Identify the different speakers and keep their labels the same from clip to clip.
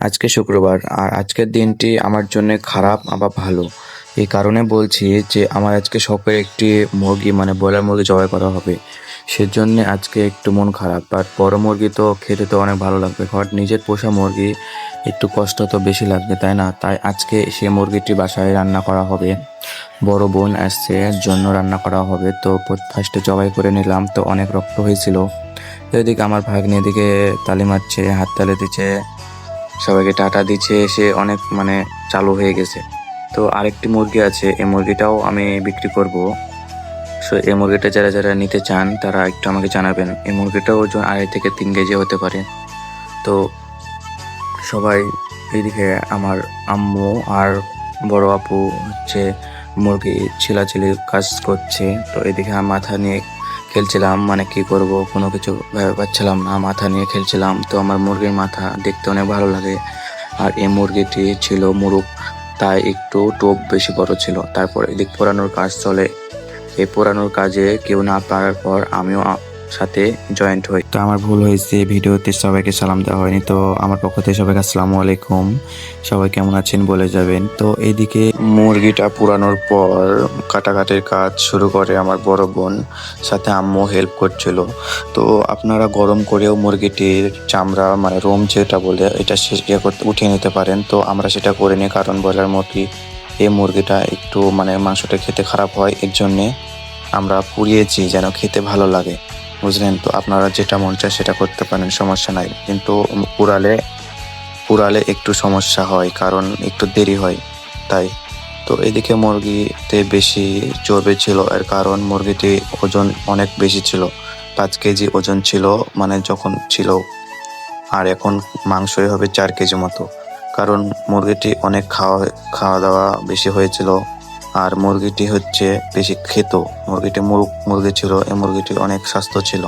Speaker 1: আজকে শুক্রবার, আর আজকের দিনটি আমার জন্য খারাপ আবার ভালো। এই কারণে বলছি যে, আমার আজকে শখের একটি মুরগি মানে ব্রয়লার মুরগি জবাই করা হবে। সেজন্য আজকে একটু মন খারাপ বাট বড় মুরগি তো খেতে তো অনেক ভালো লাগবে। কারণ নিজের পোষা মুরগি একটু কষ্ট তো বেশি লাগবে, তাই না? তাই আজকে সে মুরগিটি বাসায় রান্না করা হবে। বড় বোন আসছে জন্য রান্না করা হবে। তো ফার্স্টে জবাই করে নিলাম, তো অনেক রক্ত হয়েছিল। এদিকে আমার ভাগ্নি এদিকে তালি মারছে, হাত তালি দিচ্ছে। সবাইকে টাটা দিচ্ছে সে অনেক মানে চালু হয়ে গেছে। তো আরেকটি মুরগি আছে, এই মুরগিটাও আমি বিক্রি করব। সো এই মুরগিটা যারা যারা নিতে চান, তারা একটু আমাকে জানাবেন। এই মুরগিটাও ওজন আড়াই থেকে তিন কেজি হতে পারে। তো সবাই এইদিকে আমার আম্মু আর বড় আপু হচ্ছে মুরগি ছিলাছিলির কাজ করছে। তো এদিকে আমি মাথা নিয়ে খেলছিলাম মানে কি করব, কোনো কিছু ভেবে পাচ্ছিলাম না, মাথা নিয়ে খেলছিলাম। তো আমার মুরগির মাথা দেখতে অনেক ভালো লাগে। আর এই মুরগিটি ছিল মুরুগ তাই একটু টোপ বেশি বড় ছিল। তারপর এদিক পোড়ানোর কাজ চলে। এই পোড়ানোর কাজে কেউ না পারার পর আমিও সাথে জয়েন্ট হই। তো আমার ভুল হয়েছে, ভিডিওতে সবাইকে সালাম দেওয়া হয়নি, তো আমার পক্ষ থেকে সবাইকে আসসালামু আলাইকুম। সবাই কেমন আছেন বলে যাবেন। তো এইদিকে মুরগিটা পুরানোর পর কাটাকাটির কাজ শুরু করে আমার বড় বোন, সাথে আম্মু হেল্প করছিল। তো আপনারা গরম করেও মুরগিটির চামড়া মানে রোম যেটা বলে, এটা ইয়ে করতে, উঠিয়ে নিতে পারেন। তো আমরা সেটা করিনি কারণ ব্রয়লার মুরগি এই মুরগিটা একটু মানে মাংসটা খেতে খারাপ হয়, এর জন্যে আমরা পুড়িয়েছি, যেন খেতে ভালো লাগে। বুঝলেন তো? আপনারা যেটা মন চায় সেটা করতে পারেন, সমস্যা নাই। কিন্তু পুরালে পুরালে একটু সমস্যা হয়, কারণ একটু দেরি হয়, তাই। তো এদিকে মুরগিতে বেশি চর্বি ছিল, এর কারণ মুরগিটি ওজন অনেক বেশি ছিল। পাঁচ কেজি ওজন ছিল মানে যখন ছিল। আর এখন মাংসই হবে চার কেজি মতো। কারণ মুরগিটি অনেক খাওয়া খাওয়া দাওয়া বেশি হয়েছিল। আর মুরগিটি হচ্ছে বেশি খেত মুরগিটি মুরগ, মুরগি ছিল, এই মুরগিটি অনেক স্বাস্থ্য ছিল।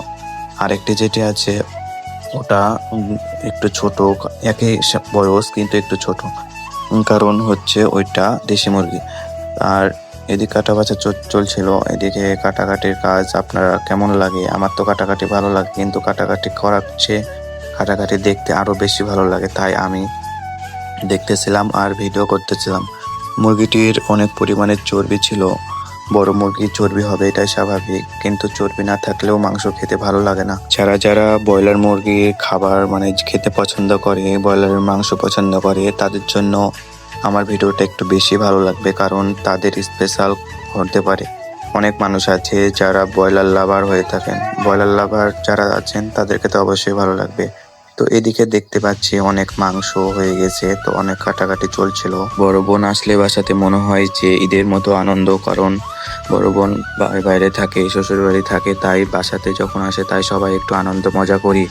Speaker 1: আরেকটি যেটি আছে, ওটা একটু ছোট, একই বয়স, কিন্তু একটু ছোট। কারণ হচ্ছে ওইটা দেশি মুরগি। আর এদিকে কাটা বাছা চ- চলছিল। এদিকে কাটাকাটির কাজ আপনারা কেমন লাগে? আমার তো কাটাকাটি ভালো লাগে, কিন্তু কাটাকাটি করার চেয়ে কাটাকাটি দেখতে আরও বেশি ভালো লাগে। তাই আমি দেখতেছিলাম আর ভিডিও করতেছিলাম। মুরগিটির অনেক পরিমাণে চর্বি ছিল। বড় মুরগি চর্বি হবে, এটাই স্বাভাবিক। কিন্তু চর্বি না থাকলেও মাংস খেতে ভালো লাগে না। যারা যারা ব্রয়লার মুরগির খাবার মানে খেতে পছন্দ করে, ব্রয়লারের মাংস পছন্দ করে, তাদের জন্য আমার ভিডিওটা একটু বেশি ভালো লাগবে কারণ তাদের স্পেশাল হতে পারে। অনেক মানুষ আছে যারা ব্রয়লার লাভার হয়ে থাকেন। ব্রয়লার লাভার যারা আছেন, তাদেরকে তো অবশ্যই ভালো লাগবে। তো এদিকে দেখতে পাচ্ছি অনেক মাংস হয়ে গেছে, তো অনেক কাটাকাটি চলছিল। বড় বোন আসলে বাসাতে মনে হয় যে ঈদের মতো আনন্দ, কারণ বড় বোন বাইরে থাকে শ্বশুর বাড়ি থাকে, তাই বাসাতে যখন আসে তাই সবাই একটু আনন্দ, মজা করি।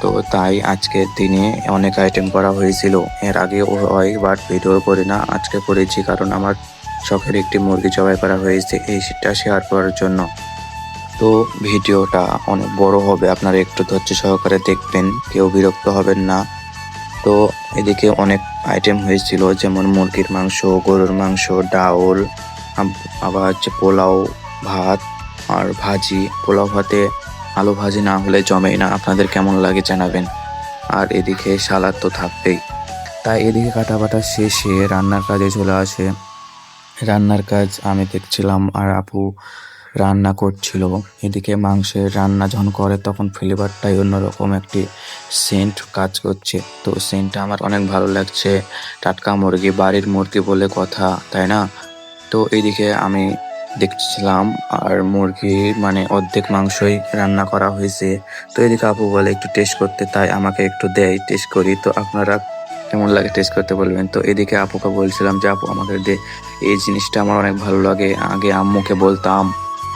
Speaker 1: তো তাই আজকের দিনে অনেক আইটেম করা হয়েছিল। এর আগে বাট ভিডিও করি না, আজকে করেছি, কারণ আমার শখের একটি মুরগি জবাই করা হয়েছে, এই সেটা শেয়ার করার জন্য। তো ভিডিওটা অনেক বড় হবে, আপনারা একটু ধৈর্য সহকারে দেখবেন, কেউ বিরক্ত হবেন না। তো এদিকে অনেক আইটেম হয়েছিল, যেমন মুরগির মাংস, গরুর মাংস, ডাউল আবার হচ্ছে পোলাও ভাত আর ভাজি। পোলাও ভাতে আলু ভাজি না হলে জমেই না। আপনাদের কেমন লাগে জানাবেন। আর এদিকে সালাদ তো থাকবেই। তাই এদিকে কাটা বাটা শেষে রান্নার কাজে চলে আসে। রান্নার কাজ আমি দেখছিলাম আর আপু রান্না করছিল। এদিকে মাংসের রান্না যখন করে, তখন ফ্লেভারটাই অন্যরকম একটি সেন্ট কাজ করছে। তো সেন্টটা আমার অনেক ভালো লাগছে। টাটকা মুরগি, বাড়ির মুরগি বলে কথা, তাই না? তো এইদিকে আমি দেখছিলাম, আর মুরগির মানে অর্ধেক মাংসই রান্না করা হয়েছে। তো এদিকে আপু বলে, একটু টেস্ট করতে, তাই আমাকে একটু দেয় টেস্ট করি। তো আপনারা কেমন লাগে টেস্ট করতে বলবেন? তো এদিকে আপুকে বলছিলাম যে, আপু আমাদের দে। এই জিনিসটা আমার অনেক ভালো লাগে। আগে আম্মুকে বলতাম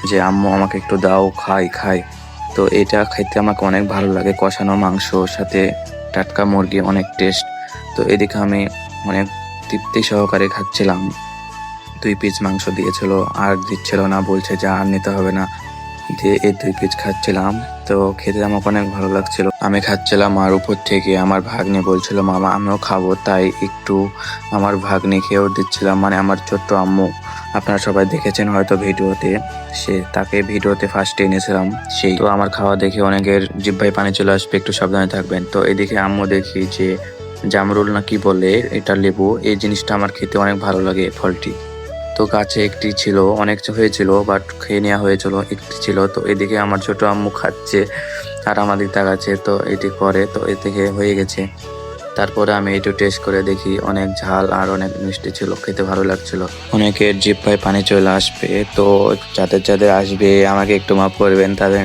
Speaker 1: যে, আম্মু, আমাকে একটু দাও, খাই খাই। তো এটা খেতে আমাকে অনেক ভালো লাগে। কষানো মাংস, সাথে টাটকা মুরগি, অনেক টেস্ট তো এদিকে আমি অনেক তৃপ্তি সহকারে খাচ্ছিলাম। দুই পিস মাংস দিয়েছিল, আর দিচ্ছিল না, বলছে যে, আর নিতে হবে না। দিয়ে এই দুই পিস খাচ্ছিলাম। তো খেতে আমাকে অনেক ভালো লাগছিল। আমি খাচ্ছিলাম আর উপর থেকে আমার ভাগ্নে বলছিল, মামা, আমিও খাব। তাই একটু আমার ভাগ্নিকেও দিচ্ছিলাম মানে আমার ছোট্ট আম্মু। আপনারা সবাই দেখেছেন হয়তো ভিডিওতে, সে তাকে ভিডিওতে ফার্স্টে এনেছিলাম, সেই। তো আমার খাওয়া দেখে অনেকের জিব্বাই পানি চলে আসবে, একটু সাবধানে থাকবেন। তো এদিকে আম্মু দেখি যে জামরুল না কি বলে, এটা লেবু, এই জিনিসটা আমার খেতে অনেক ভালো লাগে, ফলটি। তো গাছে একটি ছিল, অনেক হয়েছিল বাট খেয়ে নেওয়া হয়েছিল, একটি ছিল। তো এদিকে আমার ছোট আম্মু খাচ্ছে, আর আমাদের তাকাচ্ছে, তো এটি করে, তো এ থেকে হয়ে গেছে। তারপরে আমি একটু টেস্ট করে দেখি, অনেক ঝাল আর অনেক মিষ্টি ছিল, খেতে ভালো লাগছিল। অনেকের পায়ে পানি চলে আসবে, তো যাদের যাদের আসবে, আমাকে একটু মাফ করবেন, তাদের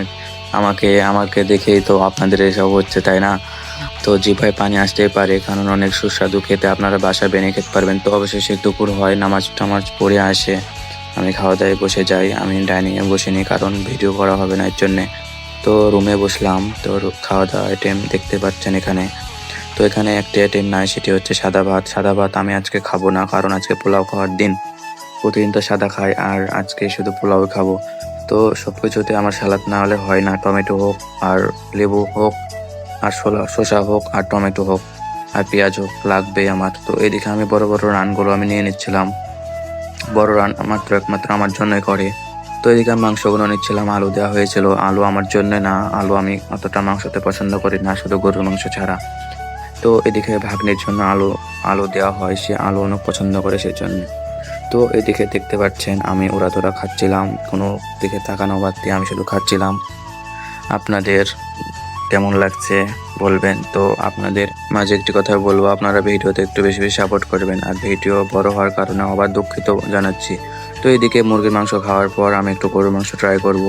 Speaker 1: আমাকে আমাকে দেখেই তো আপনাদের এসব হচ্ছে, তাই না? তো জিভায় পানি আসতেই পারে, কারণ অনেক সুস্বাদু খেতে আপনারা বাসা বেনে খেতে পারবেন। তো অবশেষে দুপুর হয়, নামাজ টামাজ পড়ে আসে। আমি খাওয়া দাওয়ায় বসে যাই, আমি ডাইনিংয়ে বসে নিই, কারণ ভিডিও করা হবে না এর জন্যে। তো রুমে বসলাম, তো খাওয়া দাওয়া আইটেম দেখতে পাচ্ছেন এখানে। তো এখানে একটি আইটেম নাই, সেটি হচ্ছে সাদা ভাত। সাদা ভাত আমি আজকে খাব না, কারণ আজকে পোলাও খাওয়ার দিন। প্রতিদিন তো সাদা খাই, আর আজকে শুধু পোলাও খাব। তো সব কিছুতে আমার সালাদ না হলে হয় না, টমেটো হোক, আর লেবু হোক, আর শোলা, শসা হোক, আর টমেটো হোক, আর পেঁয়াজ হোক লাগবে আমার। তো এদিকে আমি বড় বড় রানগুলো আমি নিয়ে নিচ্ছিলাম। বড় রান মাত্র একমাত্র আমার জন্যই করে। তো এদিকে আমি মাংসগুলো নিচ্ছিলাম, আলু দেওয়া হয়েছিল। আলু আমার জন্য না, আলু আমি অতটা মাংসতে পছন্দ করি না, শুধু গরুর মাংস ছাড়া। তো এদিকে ভাগ্নের জন্য আলো আলো দেওয়া হয়, সে আলো অনেক পছন্দ করে সেই জন্য তো এদিকে দেখতে পাচ্ছেন, আমি ওরা খাচ্ছিলাম, কোনো দিকে তাকানো বাদ দিয়ে আমি শুধু খাচ্ছিলাম। আপনাদের কেমন লাগছে বলবেন? তো আপনাদের মাঝে একটি কথা বলব, আপনারা ভিডিওতে একটু বেশি বেশি সাপোর্ট করবেন, আর ভিডিও বড় হওয়ার কারণে আবার দুঃখিত জানাচ্ছি। তো এদিকে মুরগির মাংস খাওয়ার পর আমি একটু গরুর মাংস ট্রাই করব।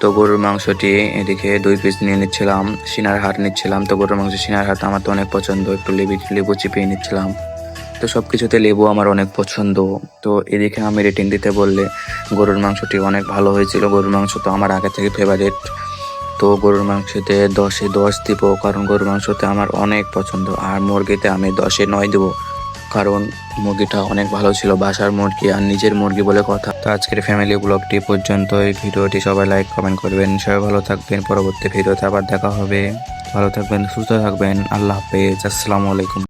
Speaker 1: তো গরুর মাংসটি এদিকে দুই পিস নিয়ে নিচ্ছিলাম, সিনার হাট নিচ্ছিলাম। তো গরুর মাংস সিনার হাট আমার তো অনেক পছন্দ, একটু লেবু লেবু চিপিয়ে নিচ্ছিলাম। তো সব কিছুতে লেবু আমার অনেক পছন্দ। তো এদিকে আমি রেটিং দিতে বললে গরুর মাংসটি অনেক ভালো হয়েছিল। গরুর মাংস তো আমার আগে থেকে ফেভারিট তো গরুর মাংসতে দশে দশ দিব, কারণ গরুর মাংসতে আমার অনেক পছন্দ। আর মুরগিতে আমি দশে নয় দেবো। কারণ মুরগিটা অনেক ভালো ছিল, বাসার মুরগি আর নিজের মুরগি বলে কথা। তো আজকের ফ্যামিলি ব্লগটি পর্যন্ত এই ভিডিওটি সবাই লাইক কমেন্ট করবেন। সবাই ভালো থাকবেন। পরবর্তী ভিডিওতে আবার দেখা হবে। ভালো থাকবেন, সুস্থ থাকবেন। আল্লাহ হাফেজ। আসসালামু আলাইকুম।